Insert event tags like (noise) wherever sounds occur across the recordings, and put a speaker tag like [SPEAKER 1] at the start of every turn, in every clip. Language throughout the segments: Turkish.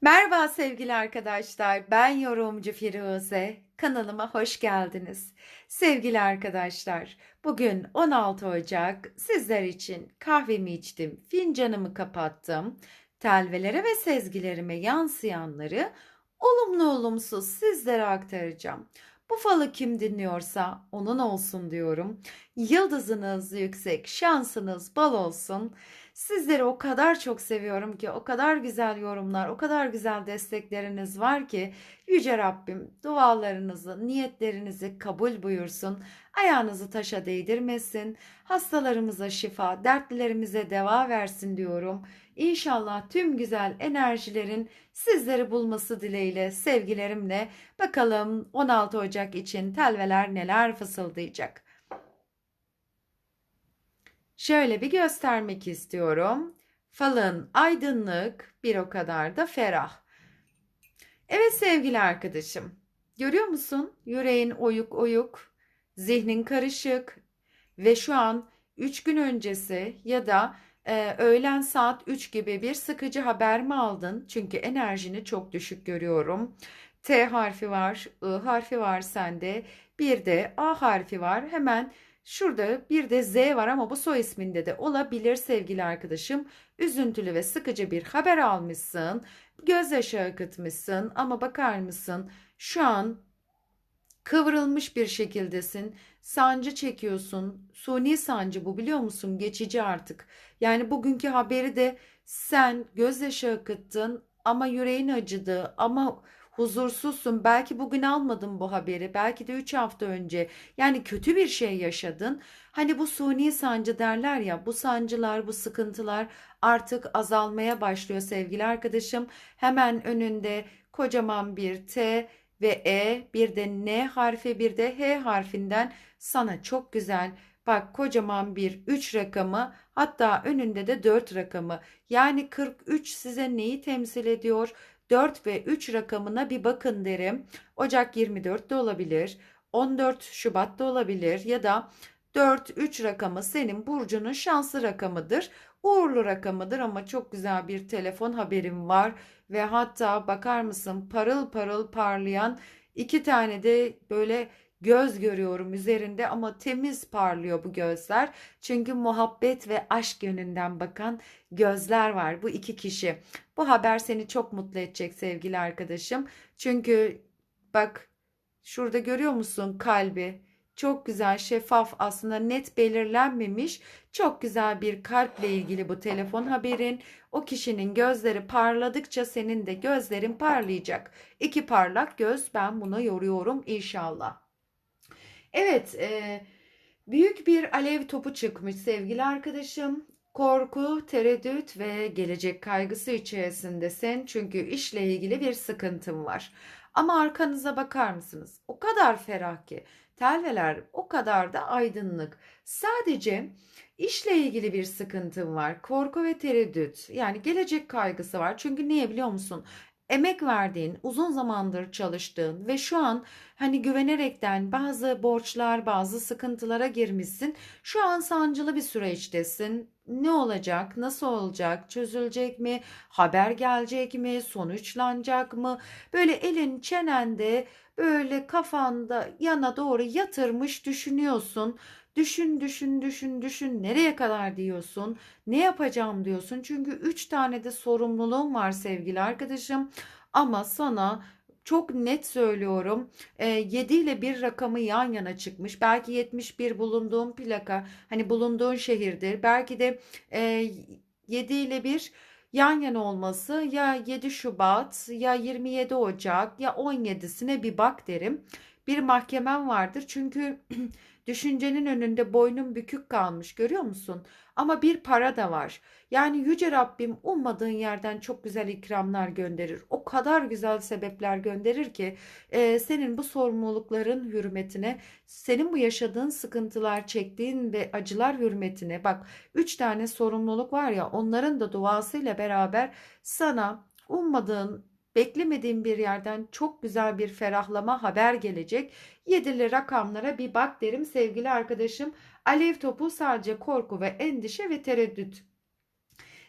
[SPEAKER 1] Merhaba sevgili arkadaşlar. Ben yorumcu Firuze. Kanalıma hoş geldiniz. Sevgili arkadaşlar, bugün 16 Ocak. Sizler için kahvemi içtim, fincanımı kapattım. Telvelere ve sezgilerime yansıyanları olumlu olumsuz sizlere aktaracağım. Bu falı kim dinliyorsa onun olsun diyorum. Yıldızınız yüksek, şansınız bol olsun. Sizleri o kadar çok seviyorum ki, o kadar güzel yorumlar, o kadar güzel destekleriniz var ki Yüce Rabbim dualarınızı, niyetlerinizi kabul buyursun. Ayağınızı taşa değdirmesin. Hastalarımıza şifa, dertlilerimize deva versin diyorum. İnşallah tüm güzel enerjilerin sizleri bulması dileğiyle, sevgilerimle bakalım 16 Ocak için telveler neler fısıldayacak. Şöyle bir göstermek istiyorum. Falın aydınlık, bir o kadar da ferah. Evet sevgili arkadaşım, görüyor musun? Yüreğin oyuk oyuk, zihnin karışık ve şu an 3 gün öncesi ya da e, öğlen saat 3 gibi bir sıkıcı haber mi aldın? Çünkü enerjini çok düşük görüyorum. T harfi var, I harfi var sende, bir de A harfi var. Hemen Şurada bir de Z var ama bu soy isminde de olabilir sevgili arkadaşım. Üzüntülü ve sıkıcı bir haber almışsın. Gözyaşı akıtmışsın ama bakar mısın? Şu an kıvrılmış bir şekildesin. Sancı çekiyorsun. Suni sancı bu biliyor musun? Geçici artık. Yani bugünkü haberi de sen gözyaşı akıttın ama yüreğin acıdı ama huzursuzsun. Belki bugün almadın bu haberi. Belki de 3 hafta önce. Yani kötü bir şey yaşadın. Hani bu suni sancı derler ya. Bu sancılar, bu sıkıntılar artık azalmaya başlıyor sevgili arkadaşım. Hemen önünde kocaman bir T ve E, bir de N harfi, bir de H harfinden sana çok güzel Bak kocaman bir 3 rakamı hatta önünde de 4 rakamı. Yani 43 size neyi temsil ediyor? 4 ve 3 rakamına bir bakın derim. Ocak 24 de olabilir. 14 Şubat da olabilir ya da 4-3 rakamı senin burcunun şanslı rakamıdır. Uğurlu rakamıdır ama çok güzel bir telefon haberim var ve hatta bakar mısın parıl parıl parlayan iki tane de böyle göz görüyorum üzerinde ama temiz parlıyor bu gözler. Çünkü muhabbet ve aşk yönünden bakan gözler var bu iki kişi. Bu haber seni çok mutlu edecek sevgili arkadaşım. Çünkü bak şurada görüyor musun kalbi? Çok güzel, şeffaf, aslında net belirlenmemiş. Çok güzel bir kalple ilgili bu telefon haberin. O kişinin gözleri parladıkça senin de gözlerin parlayacak. İki parlak göz ben buna yoruyorum inşallah. Evet, e, büyük bir alev topu çıkmış sevgili arkadaşım. Korku, tereddüt ve gelecek kaygısı içerisindesin. Çünkü işle ilgili bir sıkıntın var. Ama arkanıza bakar mısınız? O kadar ferah ki. Telveler o kadar da aydınlık. Sadece işle ilgili bir sıkıntın var. Korku ve tereddüt. Yani gelecek kaygısı var. Çünkü niye biliyor musun? Emek verdiğin, uzun zamandır çalıştığın ve şu an hani güvenerekten bazı borçlar, bazı sıkıntılara girmişsin. Şu an sancılı bir süreçtesin. Ne olacak? Nasıl olacak? Çözülecek mi? Haber gelecek mi? Sonuçlanacak mı? Böyle elin çenende, böyle kafanda yana doğru yatırmış düşünüyorsun. Düşün, düşün, düşün, düşün. Nereye kadar diyorsun? Ne yapacağım diyorsun? Çünkü 3 tane de sorumluluğum var sevgili arkadaşım. Ama sana çok net söylüyorum. E, 7 ile bir rakamı yan yana çıkmış. Belki 71 bulunduğun plaka, hani bulunduğun şehirdir. Belki de e, 7 ile bir yan yana olması ya 7 Şubat ya 27 Ocak ya 17'sine bir bak derim. Bir mahkemem vardır. Çünkü (clears throat) Düşüncenin önünde boynun bükük kalmış görüyor musun? Ama bir para da var. Yani Yüce Rabbim ummadığın yerden çok güzel ikramlar gönderir. O kadar güzel sebepler gönderir ki e, senin bu sorumlulukların hürmetine, senin bu yaşadığın sıkıntılar, çektiğin ve acılar hürmetine bak üç tane sorumluluk var ya onların da duasıyla beraber sana ummadığın beklemediğin bir yerden çok güzel bir ferahlama haber gelecek. Yedili rakamlara bir bak derim sevgili arkadaşım. Alev topu sadece korku ve endişe ve tereddüt.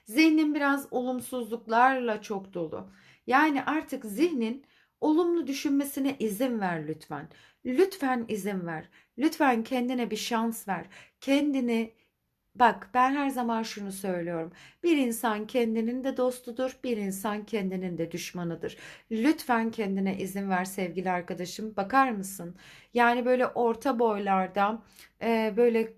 [SPEAKER 1] Zihnin biraz olumsuzluklarla çok dolu. Yani artık zihnin olumlu düşünmesine izin ver lütfen. Lütfen izin ver. Lütfen kendine bir şans ver. Kendini Bak ben her zaman şunu söylüyorum. Bir insan kendinin de dostudur, bir insan kendinin de düşmanıdır. Lütfen kendine izin ver sevgili arkadaşım. Bakar mısın? Yani böyle orta boylarda e, böyle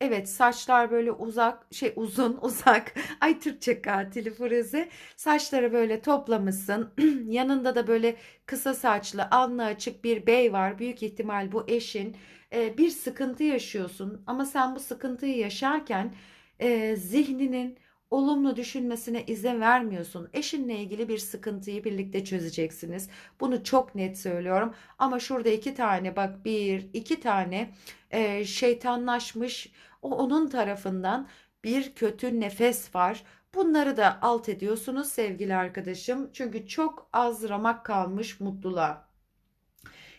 [SPEAKER 1] evet saçlar böyle uzak şey uzun (laughs) uzak. Ay Türkçe katili Firuze. Saçları böyle toplamışsın. (clears throat) Yanında da böyle kısa saçlı, alnı açık bir bey var. Büyük ihtimal bu eşin e, bir sıkıntı yaşıyorsun ama sen bu sıkıntıyı yaşarken e, zihninin olumlu düşünmesine izin vermiyorsun. Eşinle ilgili bir sıkıntıyı birlikte çözeceksiniz. Bunu çok net söylüyorum. Ama şurada iki tane bak bir iki tane e, şeytanlaşmış o onun tarafından bir kötü nefes var. Bunları da alt ediyorsunuz sevgili arkadaşım. Çünkü çok az ramak kalmış mutluluğa.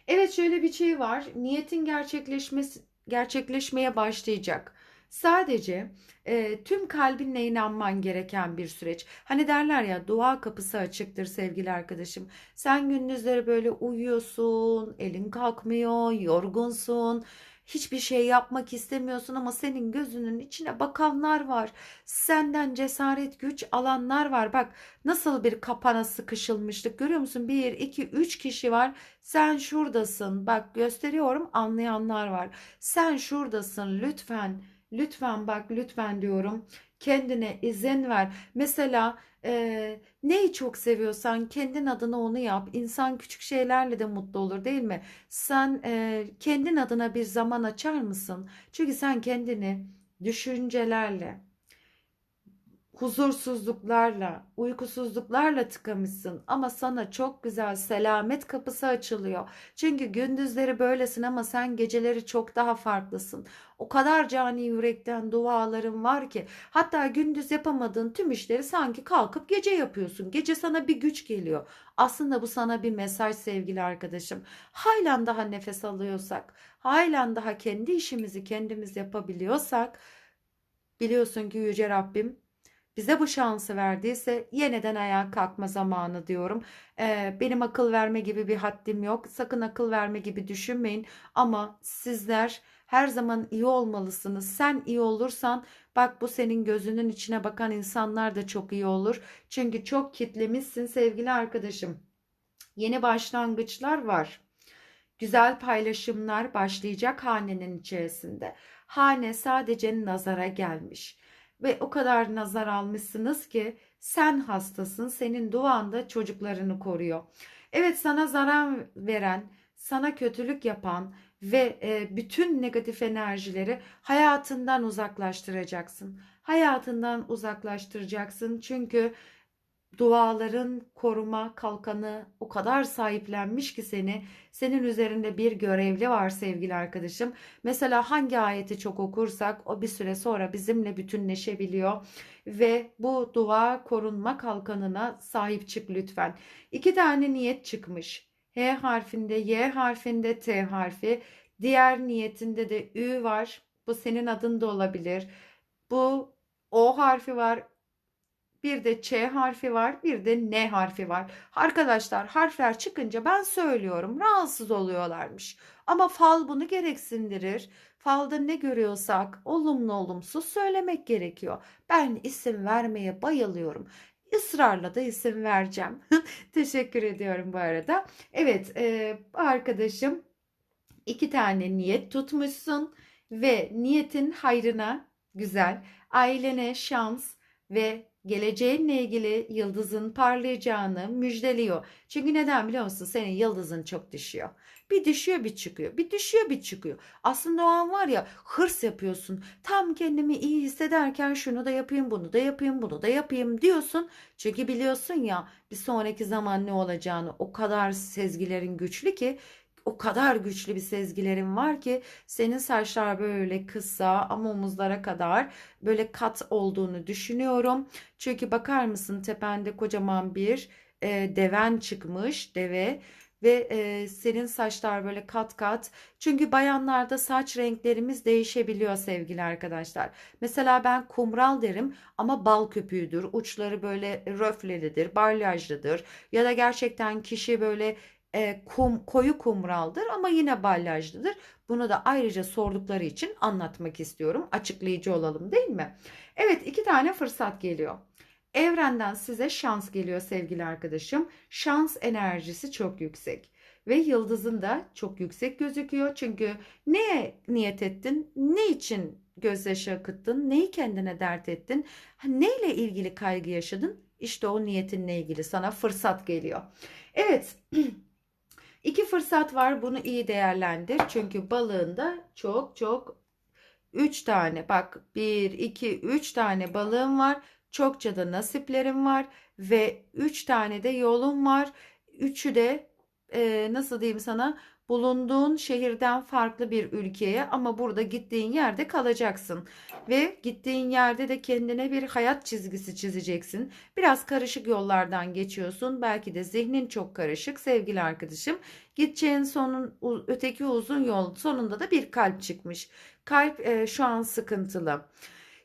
[SPEAKER 1] Evet şöyle bir şey var. Niyetin gerçekleşmesi gerçekleşmeye başlayacak. Sadece e, tüm kalbinle inanman gereken bir süreç. Hani derler ya dua kapısı açıktır sevgili arkadaşım. Sen gündüzleri böyle uyuyorsun, elin kalkmıyor, yorgunsun. Hiçbir şey yapmak istemiyorsun ama senin gözünün içine bakanlar var. Senden cesaret güç alanlar var. Bak nasıl bir kapana sıkışılmışlık görüyor musun? Bir, iki, üç kişi var. Sen şuradasın. Bak gösteriyorum anlayanlar var. Sen şuradasın lütfen. Lütfen bak lütfen diyorum. Kendine izin ver. Mesela e, neyi çok seviyorsan kendin adına onu yap. İnsan küçük şeylerle de mutlu olur değil mi? Sen e, kendin adına bir zaman açar mısın? Çünkü sen kendini düşüncelerle, huzursuzluklarla, uykusuzluklarla tıkamışsın ama sana çok güzel selamet kapısı açılıyor. Çünkü gündüzleri böylesin ama sen geceleri çok daha farklısın. O kadar cani yürekten duaların var ki hatta gündüz yapamadığın tüm işleri sanki kalkıp gece yapıyorsun. Gece sana bir güç geliyor. Aslında bu sana bir mesaj sevgili arkadaşım. Haylan daha nefes alıyorsak, haylan daha kendi işimizi kendimiz yapabiliyorsak biliyorsun ki Yüce Rabbim bize bu şansı verdiyse yeniden ayağa kalkma zamanı diyorum. Ee, benim akıl verme gibi bir haddim yok. Sakın akıl verme gibi düşünmeyin. Ama sizler her zaman iyi olmalısınız. Sen iyi olursan bak bu senin gözünün içine bakan insanlar da çok iyi olur. Çünkü çok kitlemişsin sevgili arkadaşım. Yeni başlangıçlar var. Güzel paylaşımlar başlayacak hanenin içerisinde. Hane sadece nazara gelmiş ve o kadar nazar almışsınız ki sen hastasın. Senin duan da çocuklarını koruyor. Evet sana zarar veren, sana kötülük yapan ve e, bütün negatif enerjileri hayatından uzaklaştıracaksın. Hayatından uzaklaştıracaksın. Çünkü duaların koruma kalkanı o kadar sahiplenmiş ki seni. Senin üzerinde bir görevli var sevgili arkadaşım. Mesela hangi ayeti çok okursak o bir süre sonra bizimle bütünleşebiliyor. Ve bu dua korunma kalkanına sahip çık lütfen. İki tane niyet çıkmış. H harfinde, Y harfinde, T harfi. Diğer niyetinde de Ü var. Bu senin adın da olabilir. Bu O harfi var. Bir de Ç harfi var, bir de N harfi var. Arkadaşlar harfler çıkınca ben söylüyorum rahatsız oluyorlarmış. Ama fal bunu gereksindirir. Falda ne görüyorsak olumlu olumsuz söylemek gerekiyor. Ben isim vermeye bayılıyorum. Israrla da isim vereceğim. (laughs) Teşekkür ediyorum bu arada. Evet e, arkadaşım iki tane niyet tutmuşsun ve niyetin hayrına güzel ailene şans ve geleceğinle ilgili yıldızın parlayacağını müjdeliyor. Çünkü neden biliyor musun? Senin yıldızın çok düşüyor. Bir düşüyor bir çıkıyor. Bir düşüyor bir çıkıyor. Aslında o an var ya hırs yapıyorsun. Tam kendimi iyi hissederken şunu da yapayım bunu da yapayım bunu da yapayım diyorsun. Çünkü biliyorsun ya bir sonraki zaman ne olacağını o kadar sezgilerin güçlü ki o kadar güçlü bir sezgilerim var ki senin saçlar böyle kısa ama omuzlara kadar böyle kat olduğunu düşünüyorum. Çünkü bakar mısın tepende kocaman bir e, deven çıkmış deve ve e, senin saçlar böyle kat kat. Çünkü bayanlarda saç renklerimiz değişebiliyor sevgili arkadaşlar. Mesela ben kumral derim ama bal köpüğüdür. Uçları böyle röflelidir, balyajlıdır. Ya da gerçekten kişi böyle e, kum, koyu kumraldır ama yine balyajlıdır. Bunu da ayrıca sordukları için anlatmak istiyorum. Açıklayıcı olalım değil mi? Evet iki tane fırsat geliyor. Evrenden size şans geliyor sevgili arkadaşım. Şans enerjisi çok yüksek. Ve yıldızın da çok yüksek gözüküyor. Çünkü neye niyet ettin? Ne için gözyaşı akıttın? Neyi kendine dert ettin? Neyle ilgili kaygı yaşadın? İşte o niyetinle ilgili sana fırsat geliyor. Evet. (clears throat) İki fırsat var. Bunu iyi değerlendir. Çünkü balığında çok çok 3 tane bak 1 2 3 tane balığım var. Çokça da nasiplerim var ve 3 tane de yolum var. Üçü de e, nasıl diyeyim sana bulunduğun şehirden farklı bir ülkeye ama burada gittiğin yerde kalacaksın. Ve gittiğin yerde de kendine bir hayat çizgisi çizeceksin. Biraz karışık yollardan geçiyorsun. Belki de zihnin çok karışık sevgili arkadaşım. Gideceğin sonun öteki uzun yol sonunda da bir kalp çıkmış. Kalp e, şu an sıkıntılı.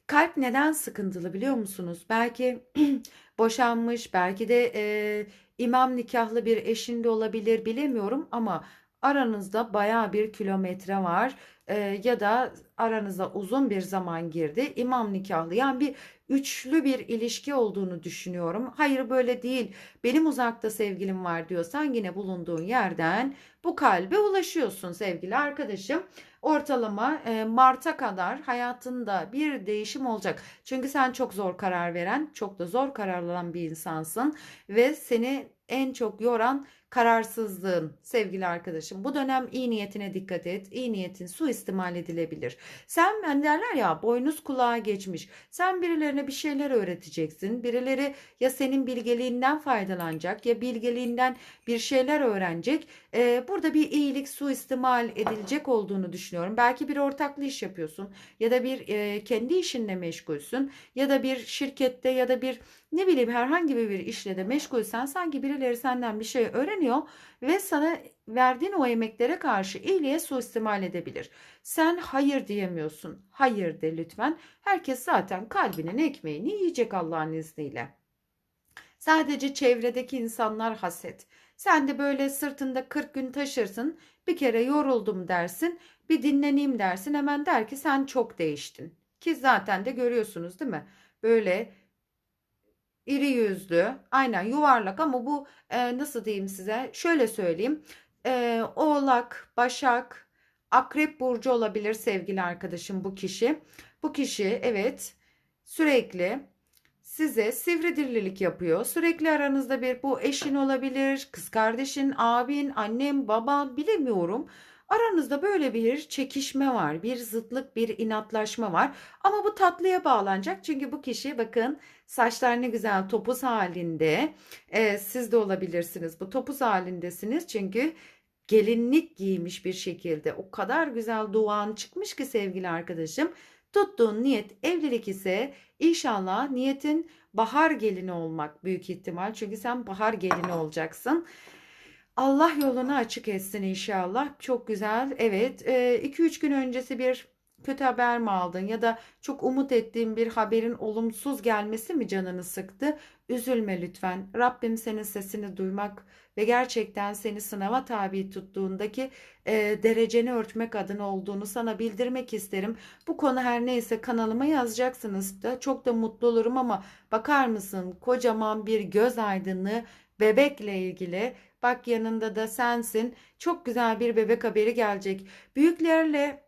[SPEAKER 1] Kalp neden sıkıntılı biliyor musunuz? Belki (clears throat) boşanmış, belki de e, imam nikahlı bir eşinde olabilir bilemiyorum ama aranızda baya bir kilometre var e, ya da aranızda uzun bir zaman girdi. İmam nikahlı yani bir üçlü bir ilişki olduğunu düşünüyorum. Hayır böyle değil. Benim uzakta sevgilim var diyorsan yine bulunduğun yerden bu kalbe ulaşıyorsun sevgili arkadaşım. Ortalama e, Mart'a kadar hayatında bir değişim olacak. Çünkü sen çok zor karar veren, çok da zor karar alan bir insansın ve seni en çok yoran kararsızlığın sevgili arkadaşım. Bu dönem iyi niyetine dikkat et. İyi niyetin suistimal edilebilir. Sen ben derler ya boynuz kulağa geçmiş. Sen birilerine bir şeyler öğreteceksin. Birileri ya senin bilgeliğinden faydalanacak ya bilgeliğinden bir şeyler öğrenecek. Ee, burada bir iyilik suistimal edilecek olduğunu düşünüyorum. Belki bir ortaklı iş yapıyorsun ya da bir e, kendi işinle meşgulsün ya da bir şirkette ya da bir ne bileyim herhangi bir işle de meşgulsen sanki birileri senden bir şey öğreniyor ve sana verdiğin o emeklere karşı iyiliğe suistimal edebilir. Sen hayır diyemiyorsun. Hayır de lütfen. Herkes zaten kalbinin ekmeğini yiyecek Allah'ın izniyle. Sadece çevredeki insanlar haset. Sen de böyle sırtında 40 gün taşırsın. Bir kere yoruldum dersin. Bir dinleneyim dersin. Hemen der ki sen çok değiştin. Ki zaten de görüyorsunuz değil mi? Böyle iri yüzlü, aynen yuvarlak ama bu e, nasıl diyeyim size? Şöyle söyleyeyim. E, Oğlak, Başak, Akrep burcu olabilir sevgili arkadaşım bu kişi. Bu kişi evet sürekli size sivri dililik yapıyor. Sürekli aranızda bir bu eşin olabilir, kız kardeşin, abin, annem, baban bilemiyorum. Aranızda böyle bir çekişme var, bir zıtlık, bir inatlaşma var. Ama bu tatlıya bağlanacak. Çünkü bu kişi bakın saçlar ne güzel topuz halinde. Ee, siz de olabilirsiniz. Bu topuz halindesiniz. Çünkü gelinlik giymiş bir şekilde. O kadar güzel duan çıkmış ki sevgili arkadaşım. Tuttuğun niyet evlilik ise inşallah niyetin bahar gelini olmak büyük ihtimal. Çünkü sen bahar gelini olacaksın. Allah yolunu açık etsin inşallah. Çok güzel. Evet. 2-3 e, gün öncesi bir kötü haber mi aldın ya da çok umut ettiğin bir haberin olumsuz gelmesi mi canını sıktı? Üzülme lütfen. Rabbim senin sesini duymak ve gerçekten seni sınava tabi tuttuğundaki e, dereceni örtmek adına olduğunu sana bildirmek isterim. Bu konu her neyse kanalıma yazacaksınız da çok da mutlu olurum ama bakar mısın kocaman bir göz aydınlığı bebekle ilgili Bak yanında da sensin. Çok güzel bir bebek haberi gelecek. Büyüklerle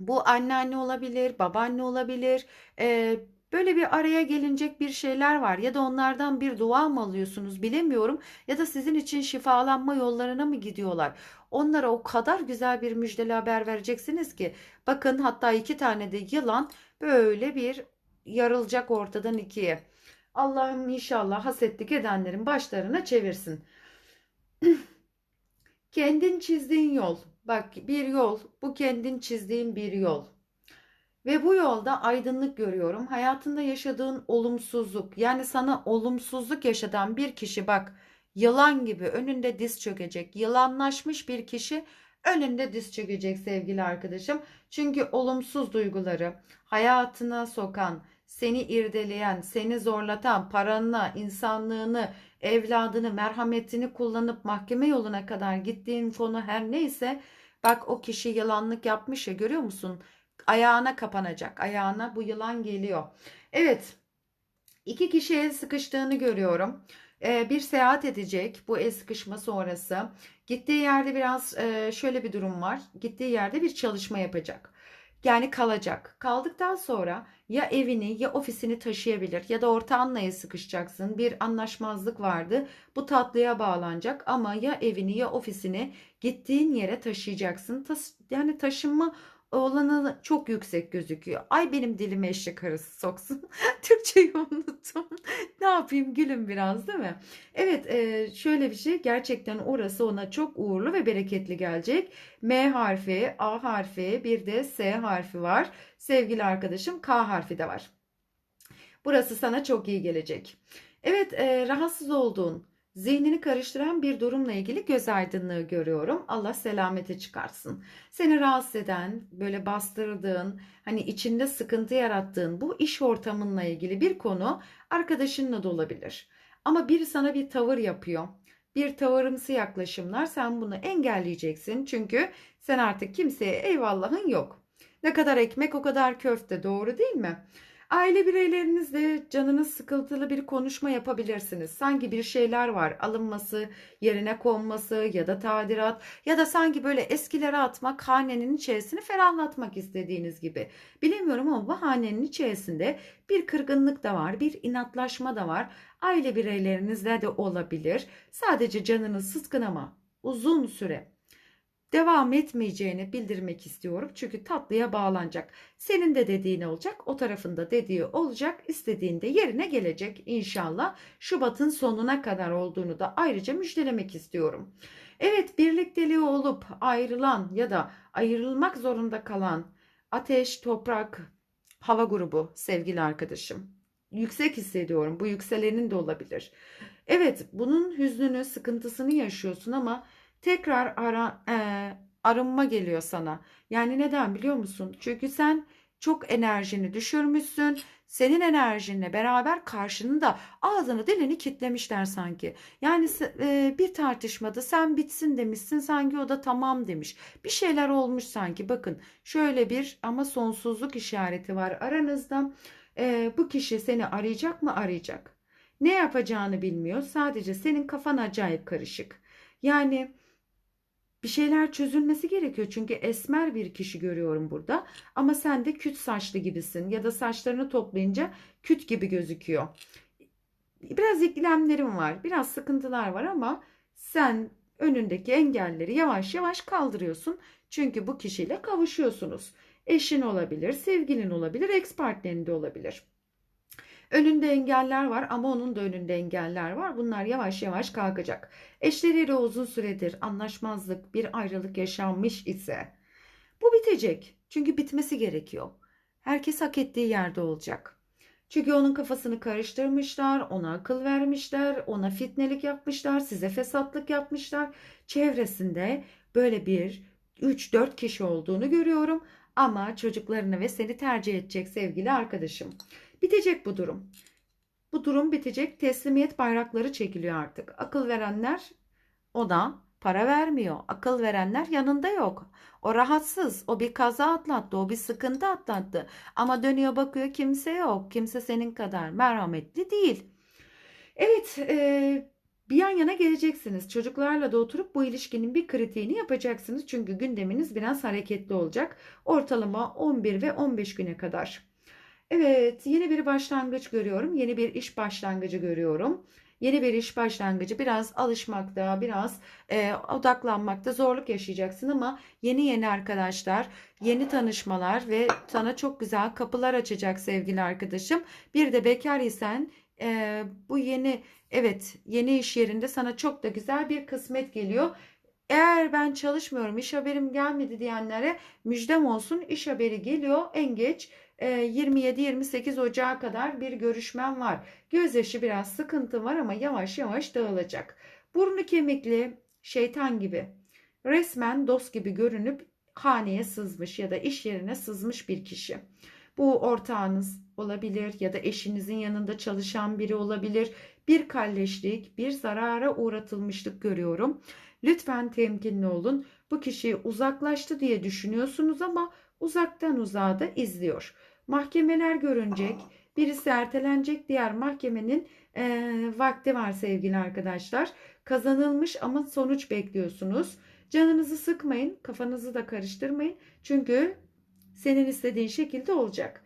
[SPEAKER 1] bu anneanne olabilir, babaanne olabilir. Ee, böyle bir araya gelinecek bir şeyler var ya da onlardan bir dua mı alıyorsunuz bilemiyorum ya da sizin için şifalanma yollarına mı gidiyorlar? Onlara o kadar güzel bir müjdeli haber vereceksiniz ki bakın hatta iki tane de yılan böyle bir yarılacak ortadan ikiye. Allah'ım inşallah hasetlik edenlerin başlarına çevirsin. (clears throat) Kendin çizdiğin yol. Bak bir yol. Bu kendin çizdiğin bir yol. Ve bu yolda aydınlık görüyorum. Hayatında yaşadığın olumsuzluk yani sana olumsuzluk yaşatan bir kişi bak Yılan gibi önünde diz çökecek. Yılanlaşmış bir kişi önünde diz çökecek sevgili arkadaşım. Çünkü olumsuz duyguları hayatına sokan, seni irdeleyen, seni zorlatan, paranla, insanlığını, evladını, merhametini kullanıp mahkeme yoluna kadar gittiğin konu her neyse bak o kişi yılanlık yapmış ya görüyor musun? Ayağına kapanacak. Ayağına bu yılan geliyor. Evet. iki kişi el sıkıştığını görüyorum. Ee, bir seyahat edecek bu el sıkışma sonrası. Gittiği yerde biraz e, şöyle bir durum var. Gittiği yerde bir çalışma yapacak. Yani kalacak. Kaldıktan sonra ya evini ya ofisini taşıyabilir ya da ortağınla el sıkışacaksın. Bir anlaşmazlık vardı. Bu tatlıya bağlanacak ama ya evini ya ofisini gittiğin yere taşıyacaksın. Yani taşınma olanı çok yüksek gözüküyor. Ay benim dilime eşek arısı soksun. (laughs) Türkçeyi unuttum. (laughs) ne yapayım gülüm biraz değil mi? Evet e, şöyle bir şey gerçekten orası ona çok uğurlu ve bereketli gelecek. M harfi, A harfi bir de S harfi var. Sevgili arkadaşım K harfi de var. Burası sana çok iyi gelecek. Evet e, rahatsız olduğun zihnini karıştıran bir durumla ilgili göz aydınlığı görüyorum. Allah selamete çıkarsın. Seni rahatsız eden, böyle bastırdığın, hani içinde sıkıntı yarattığın bu iş ortamınla ilgili bir konu arkadaşınla da olabilir. Ama biri sana bir tavır yapıyor. Bir tavırımsı yaklaşımlar sen bunu engelleyeceksin. Çünkü sen artık kimseye eyvallahın yok. Ne kadar ekmek o kadar köfte doğru değil mi? Aile bireylerinizle canınız sıkıntılı bir konuşma yapabilirsiniz. Sanki bir şeyler var alınması, yerine konması ya da tadilat ya da sanki böyle eskilere atmak, hanenin içerisini ferahlatmak istediğiniz gibi. Bilemiyorum ama bu hanenin içerisinde bir kırgınlık da var, bir inatlaşma da var. Aile bireylerinizle de olabilir. Sadece canınız sıskın ama uzun süre devam etmeyeceğini bildirmek istiyorum. Çünkü tatlıya bağlanacak. Senin de dediğin olacak, o tarafında dediği olacak, istediğinde yerine gelecek inşallah. Şubat'ın sonuna kadar olduğunu da ayrıca müjdelemek istiyorum. Evet, birlikteliği olup ayrılan ya da ayrılmak zorunda kalan ateş, toprak, hava grubu sevgili arkadaşım. Yüksek hissediyorum. Bu yükselenin de olabilir. Evet, bunun hüznünü, sıkıntısını yaşıyorsun ama tekrar ara, e, arınma geliyor sana. Yani neden biliyor musun? Çünkü sen çok enerjini düşürmüşsün. Senin enerjinle beraber karşının da ağzını dilini kitlemişler sanki. Yani e, bir tartışmada sen bitsin demişsin sanki o da tamam demiş. Bir şeyler olmuş sanki bakın şöyle bir ama sonsuzluk işareti var aranızda. E, bu kişi seni arayacak mı arayacak. Ne yapacağını bilmiyor sadece senin kafan acayip karışık. Yani bir şeyler çözülmesi gerekiyor. Çünkü esmer bir kişi görüyorum burada. Ama sen de küt saçlı gibisin ya da saçlarını toplayınca küt gibi gözüküyor. Biraz ikilemlerim var. Biraz sıkıntılar var ama sen önündeki engelleri yavaş yavaş kaldırıyorsun. Çünkü bu kişiyle kavuşuyorsunuz. Eşin olabilir, sevgilin olabilir, ex partnerin de olabilir. Önünde engeller var ama onun da önünde engeller var. Bunlar yavaş yavaş kalkacak. Eşleriyle uzun süredir anlaşmazlık, bir ayrılık yaşanmış ise bu bitecek. Çünkü bitmesi gerekiyor. Herkes hak ettiği yerde olacak. Çünkü onun kafasını karıştırmışlar, ona akıl vermişler, ona fitnelik yapmışlar, size fesatlık yapmışlar. Çevresinde böyle bir 3-4 kişi olduğunu görüyorum ama çocuklarını ve seni tercih edecek sevgili arkadaşım. Bitecek bu durum. Bu durum bitecek. Teslimiyet bayrakları çekiliyor artık. Akıl verenler o da para vermiyor. Akıl verenler yanında yok. O rahatsız. O bir kaza atlattı. O bir sıkıntı atlattı. Ama dönüyor bakıyor kimse yok. Kimse senin kadar merhametli değil. Evet e, bir yan yana geleceksiniz. Çocuklarla da oturup bu ilişkinin bir kritiğini yapacaksınız. Çünkü gündeminiz biraz hareketli olacak. Ortalama 11 ve 15 güne kadar. Evet, yeni bir başlangıç görüyorum. Yeni bir iş başlangıcı görüyorum. Yeni bir iş başlangıcı biraz alışmakta, biraz e, odaklanmakta zorluk yaşayacaksın ama yeni yeni arkadaşlar, yeni tanışmalar ve sana çok güzel kapılar açacak sevgili arkadaşım. Bir de bekar isen e, bu yeni evet yeni iş yerinde sana çok da güzel bir kısmet geliyor. Eğer ben çalışmıyorum, iş haberim gelmedi diyenlere müjdem olsun. İş haberi geliyor en geç 27-28 Ocağı kadar bir görüşmem var. Gözyaşı biraz sıkıntı var ama yavaş yavaş dağılacak. Burnu kemikli, şeytan gibi, resmen dost gibi görünüp haneye sızmış ya da iş yerine sızmış bir kişi. Bu ortağınız olabilir ya da eşinizin yanında çalışan biri olabilir. Bir kalleşlik, bir zarara uğratılmışlık görüyorum. Lütfen temkinli olun. Bu kişi uzaklaştı diye düşünüyorsunuz ama uzaktan uzağa da izliyor. Mahkemeler görünecek. Birisi ertelenecek. Diğer mahkemenin eee, vakti var sevgili arkadaşlar. Kazanılmış ama sonuç bekliyorsunuz. Canınızı sıkmayın. Kafanızı da karıştırmayın. Çünkü senin istediğin şekilde olacak.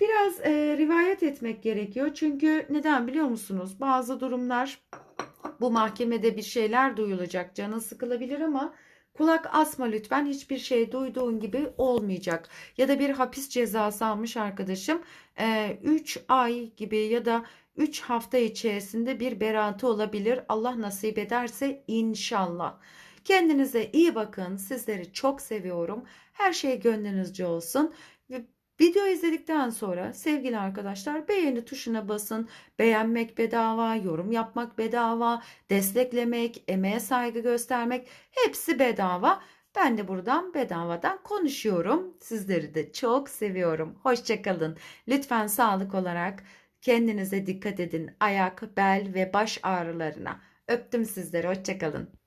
[SPEAKER 1] Biraz eee, rivayet etmek gerekiyor. Çünkü neden biliyor musunuz? Bazı durumlar bu mahkemede bir şeyler duyulacak. Canın sıkılabilir ama kulak asma lütfen. Hiçbir şey duyduğun gibi olmayacak. Ya da bir hapis cezası almış arkadaşım. 3 ay gibi ya da 3 hafta içerisinde bir beraatı olabilir. Allah nasip ederse inşallah. Kendinize iyi bakın. Sizleri çok seviyorum. Her şey gönlünüzce olsun. Video izledikten sonra sevgili arkadaşlar beğeni tuşuna basın. Beğenmek bedava, yorum yapmak bedava, desteklemek, emeğe saygı göstermek hepsi bedava. Ben de buradan bedavadan konuşuyorum. Sizleri de çok seviyorum. Hoşçakalın. Lütfen sağlık olarak kendinize dikkat edin. Ayak, bel ve baş ağrılarına. Öptüm sizleri. Hoşçakalın.